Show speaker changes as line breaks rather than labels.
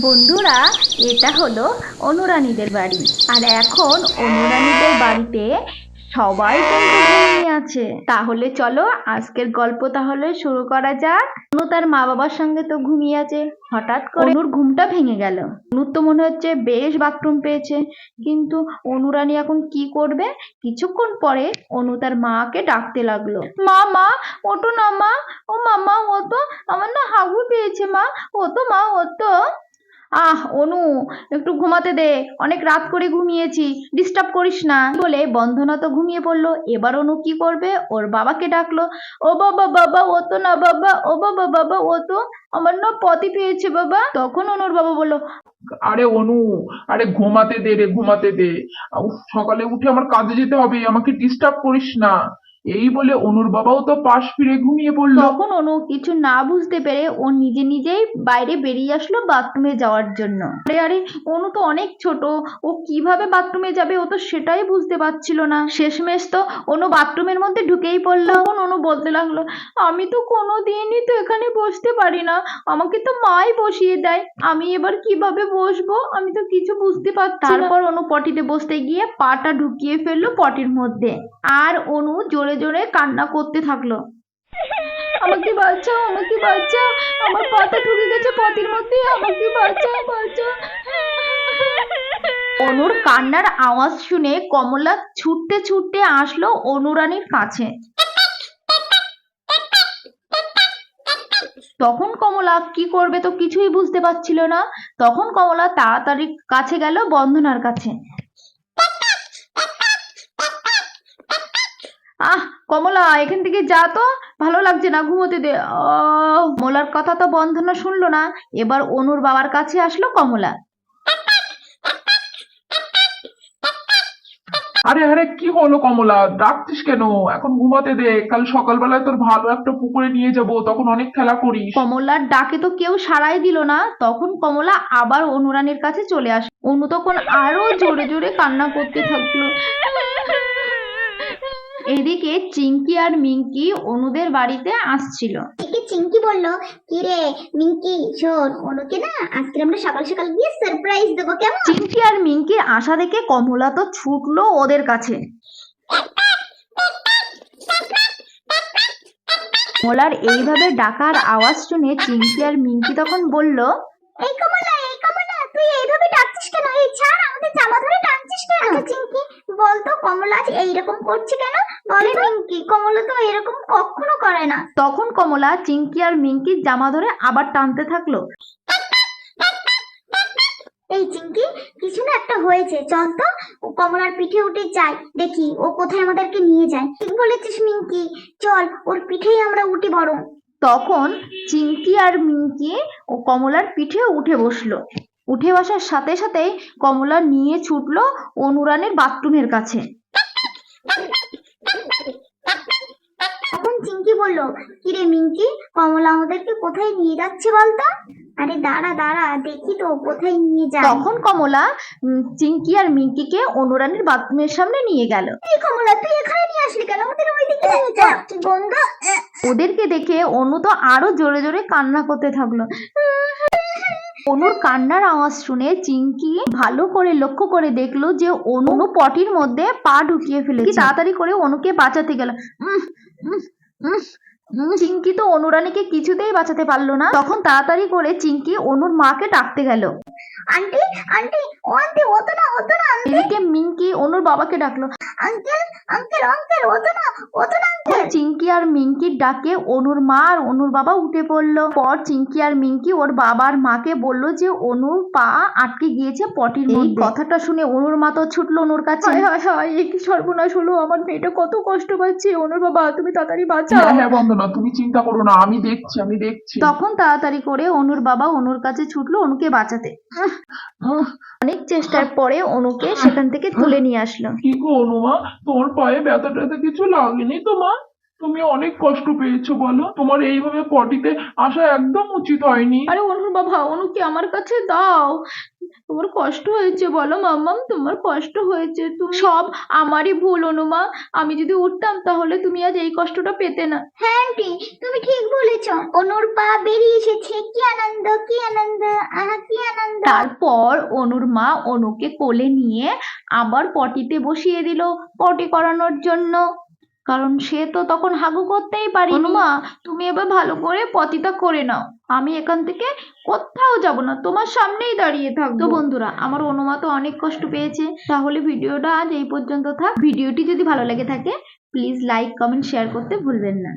বন্ধুরা, এটা হলো অনুরানীদের বাড়ি। আর এখন অনুরানীদের বাড়িতে সবাই কিন্তু ঘুমিয়ে আছে। তাহলে চলো আজকের গল্প তাহলে শুরু করা যাক। অনু তার মা বাবার সঙ্গে তো ঘুমিয়ে আছে। হঠাৎ করে অনুর ঘুমটা ভেঙে গেল। অনুর তো মনে হচ্ছে বেশ বাথরুম পেয়েছে। কিন্তু অনুরানী এখন কি করবে? কিছুক্ষণ পরে অনু তার মাকে ডাকতে লাগল। মা মা ওটো না, মা। ও মামা, ও তো আমার না হাগু পেয়েছে, মা। ও তো, মা, ও তো। আহ, অনু, একটু ঘুমাতে দে। অনেক রাত করে ঘুমিয়েছি। ডিস্টার্ব করিস না। বলে বন্ধনা তো ঘুমিয়ে পড়ল। এবার অনু কি করবে? ওর বাবাকে ডাকলো। ও বাবা বাবা, ও তো না বাবা। ও বাবা বাবা, ও তো আমার না পতি পেয়েছে বাবা। তখন অনুর বাবা বলল,
আরে অনু, আরে ঘুমাতে দে রে, ঘুমাতে দে। সকালে উঠে আমার কাজে যেতে হবে। আমাকে ডিস্টার্ব করিস না। এই বলে অনুর বাবাও তো পাশ ফিরে ঘুমিয়ে পড়ল।
তখন অনু কিছু না বুঝতে পেরে ও নিজে নিজেই বাইরে বেরিয়ে আসলো বাথরুমে যাওয়ার জন্য। আরে আরে, অনু তো অনেক ছোট। ও কীভাবে বাথরুমে যাবে ও তো সেটাই বুঝতে পারছিল না। শেষমেশ তো অনু বাথরুমের মধ্যে ঢুকেই পড়ল। তখন অনু বলতে লাগল, আমি তো কোনো দিনই তো এখানে বসতে পারি না। আমাকে তো মাই বসিয়ে দেয়। আমি এবার কীভাবে বসবো? আমি তো কিছু বুঝতে পারছি তারপর অনু পটিতে বসতে গিয়ে পাটা ঢুকিয়ে ফেলল পটির মধ্যে। আর অনু জোরে জোরে জোরে কান্না করতে থাকল। আমাকে বাঁচাও আমাকে বাঁচাও আমার পাতা ঢুকে গেছে পথের মধ্যে। আমাকে বাঁচাও বাঁচাও অনুর কান্নার আওয়াজ শুনে কমলা ছুটতে ছুটতে আসলো অনুরানীর কাছে। তখন কমলা, কি করবে তো কিছুই বুঝতে পারছিল না? তখন কমলা তাড়াতাড়ি কাছে গেল বন্ধনার কাছে। আহ কমলা এখান থেকে যা তো। ভালো লাগছে না ঘুমোতে দে আহ, কমলার কথা তো বন্ধনা শুনলো না। এবার অনুর বাবার কাছে আসলো কমলা।
আরে আরে কি হলো কমলা? ডাকছিস কেন? এখন ঘুমাতে দে। কাল সকালবেলায় তোর ভালো একটা পুকুরে নিয়ে যাব তখন অনেক খেলা করি
কমলার ডাকে তো কেউ সাড়াই দিল না। তখন কমলা আবার অনুরানীর কাছে চলে আসে অনু তখন আরও জোরে জোরে কান্না করতে থাকল। এদিকে চিঙ্কি আর মিঙ্কি অনুদের বাড়িতে আসছিল।
একে চিঙ্কি বলল কি রে মিঙ্কি শোন অনুকে না আজকে আমরা সকাল সকাল গিয়ে সারপ্রাইজ দেবো কেমন?
চিঙ্কি আর মিঙ্কির আশা দেখে কমলা তো ছুটলো ওদের কাছে। কমলার এইভাবে ডাকার আওয়াজ শুনে চিঙ্কি আর মিঙ্কি তখন বলল
এই কমলা এই কমলা তুই এইভাবে ডাকছিস কেন? এই ছাড় আমাদের জামা ধরে টানছিস কেন? আচ্ছা চিঙ্কি বলতো কমলা আজ এইরকম করছে কেন? বলে মিঙ্কি কমলা তো এরকম কখনো করে না।
তখন কমলা চিঙ্কি আর মিঙ্কির জামা ধরে আবার টানতে থাকল।
এই চিঙ্কি কিছু না একটা হয়েছে। চল তো ও কমলার পিঠে উঠে যাই। দেখি ও কোথায় আমাদেরকে নিয়ে যায়। ঠিক বলেছিস মিঙ্কি। চল ওর পিঠেই আমরা উঠি বরং।
তখন চিঙ্কি আর মিঙ্কি ও কমলার পিঠে উঠে বসল। উঠে বসার সাথে সাথেই কমলা নিয়ে ছুটলো অনুরানের বাথরুমের কাছে।
তখন চিঙ্কি বলল কিরে মিঙ্কি কমলা আমাদেরকে কোথায় নিয়ে যাচ্ছে বলতো? আরে দাঁড়া দাঁড়া দেখি তো কোথায় নিয়ে যায়
তখন কমলা চিঙ্কি আর মিঙ্কিকে অনুরানীর বাথরুমের সামনে নিয়ে গেল।
এই কমলা তুই এখানে নিয়ে আসলি কেন? আমাদের ওইদিকে নিয়ে যা কি গন্ধ?
ওদেরকে দেখে অনু তো আরও জোরে জোরে কান্না করতে থাকল। অনুর কান্নার আওয়াজ শুনে চিঙ্কি ভালো করে লক্ষ্য করে দেখল যে অনু পটির মধ্যে পা ঢুকিয়ে ফেলেছে। তাড়াতাড়ি করে অনুকে বাঁচাতে গেল। চিঙ্কি তো অনুরানীকে কিছুতেই বাঁচাতে পারল না। তখন তাড়াতাড়ি করে চিঙ্কি অনুর মাকে ডাকতে গেল।
আন্টি আন্টি ও আন্টি ও তো না ও তো না
এদিকে মিঙ্কি অনুর বাবাকে ডাকলো।
আঙ্কেল আঙ্কেল আঙ্কেল ও তো না ও তো না
চিঙ্কি আর মিঙ্কির ডাকে অনুর মা আর অনুর বাবা উঠে পড়ল। পর চিঙ্কি আর মিঙ্কি ওর বাবার মাকে বলল যে অনুর পা আটকে গিয়েছে পটির এই কথাটা শুনে অনুর মা তো ছুটলো অনুর কাছে। হায় হায় এ কি সর্বনাশ হলো আমার মেয়েটা কত কষ্ট পাচ্ছে। অনুর বাবা তুমি তাড়াতাড়ি বাঁচাও।
হ্যাঁ হ্যাঁ বন্ধনা তুমি চিন্তা করো না আমি দেখছি আমি দেখছি।
তখন তাড়াতাড়ি করে অনুর বাবা অনুর কাছে ছুটলো অনুকে বাঁচাতে। অনেক চেষ্টার পরে অনুকে সেখান থেকে তুলে নিয়ে আসলো।
কি গো অনুমা তোমার পায়ে ব্যথা ট্যাথা কিছু লাগেনি তোমার তুমি অনেক কষ্ট পেয়েছ বলো। তোমার এইভাবে পটিতে আসা একদম উচিত হয়নি।
আরে অনুর বাবা অনুকে আমার কাছে দাও। তোমার কষ্ট হয়েছে বলো মাম্মাম তোমার কষ্ট হয়েছে। তুমি সব আমারই ভুল অনুমা আমি যদি উঠতাম তাহলে তুমি আজ এই কষ্টটা পেতে না।
হ্যাঁ আন্টি তুমি ঠিক বলেছ। অনুর পা বেরিয়ে এসেছে। কি আনন্দ কি আনন্দ? আহা কি আনন্দ।
তারপর অনুর মা অনুকে কোলে নিয়ে আবার পটিতে বসিয়ে দিল পটি করানোর জন্য। কারণ সে তো তখন হাগু করতেই পারি মা তুমি এবার ভালো করে পতিতা করে নাও। আমি এখান থেকে কোথাও যাব না, তোমার সামনেই দাঁড়িয়ে থাকব। তো বন্ধুরা, আমার অনুমা তো অনেক কষ্ট পেয়েছে। তাহলে ভিডিওটা আজ এই পর্যন্ত থাক। ভিডিওটি যদি ভালো লেগে থাকে প্লিজ লাইক কমেন্ট শেয়ার করতে ভুলবেন না।